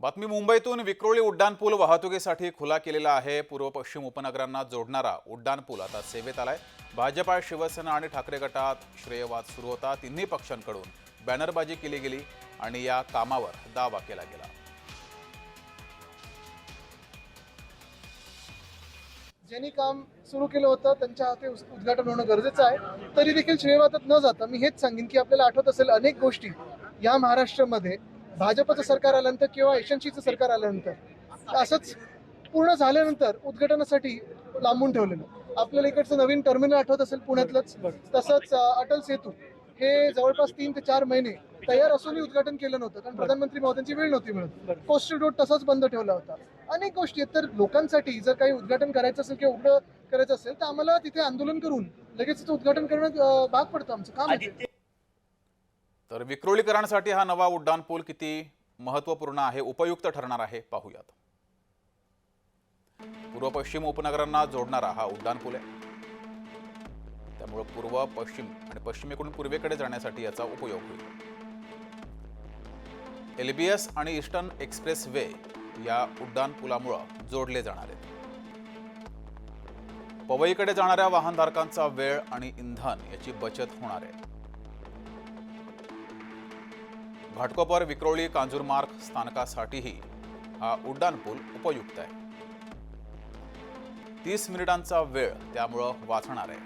बातमी मुंबईतून विक्रोळी उड्डाणपूल वाहतुकीसाठी खुला केलेला आहे. पूर्व पश्चिम उपनगरांना जोडणारा उड्डाणपूल आता सेवेत आलाय. भाजपा शिवसेना आणि ठाकरे गटात श्रेयवाद सुरू होता. तिन्ही पक्षांकडून बॅनरबाजी केली गेली आणि या कामावर दावा केला गेला. ज्यांनी काम सुरू केलं होतं त्यांच्या हाती उद्घाटन होणं गरजेचं आहे. तरी देखील श्रेयवादात न जाता मी हेच सांगेन की आपल्याला आठवत असेल अनेक गोष्टी. या महाराष्ट्रामध्ये भाजपचं सरकार आल्यानंतर किंवा एशनशीचं सरकार आल्यानंतर असंच पूर्ण झाल्यानंतर उद्घाटनासाठी लांबून ठेवलेलं. आपल्याला इकडचं नवीन टर्मिनल आठवत असेल पुण्यातलंच तसंच अटल सेतू. हे जवळपास तीन ते चार महिने तयार असूनही उद्घाटन केलं नव्हतं कारण प्रधानमंत्री महोदयांची वेळ नव्हती मिळत. कोस्टल रोड तसाच बंद ठेवला होता. अनेक गोष्टी आहेत तर लोकांसाठी जर काही उद्घाटन करायचं असेल किंवा उघडं करायचं असेल तर आम्हाला तिथे आंदोलन करून लगेच उद्घाटन करणं भाग पडतं आमचं. काम. तर विक्रोळीकरांसाठी हा नवा उड्डाण पूल किती महत्त्वपूर्ण आहे उपयुक्त ठरणार आहे पाहूयात. पूर्व पश्चिम उपनगरांना जोडणारा हा उड्डाणपूल आहे. त्यामुळे पूर्व पश्चिम आणि पश्चिमेकडून पूर्वेकडे जाण्यासाठी याचा उपयोग होईल. एलबीएस आणि ईस्टर्न एक्सप्रेस वे या उड्डाणपुलामुळं जोडले जाणार आहेत. पवईकडे जाणाऱ्या वाहनधारकांचा वेळ आणि इंधन याची बचत होणार आहे. घाटकोपर विक्रोळी कांजूरमार्ग स्थानकासाठीही हा उड्डाणपूल उपयुक्त आहे. तीस मिनिटांचा वेळ त्यामुळं वाचणार आहे.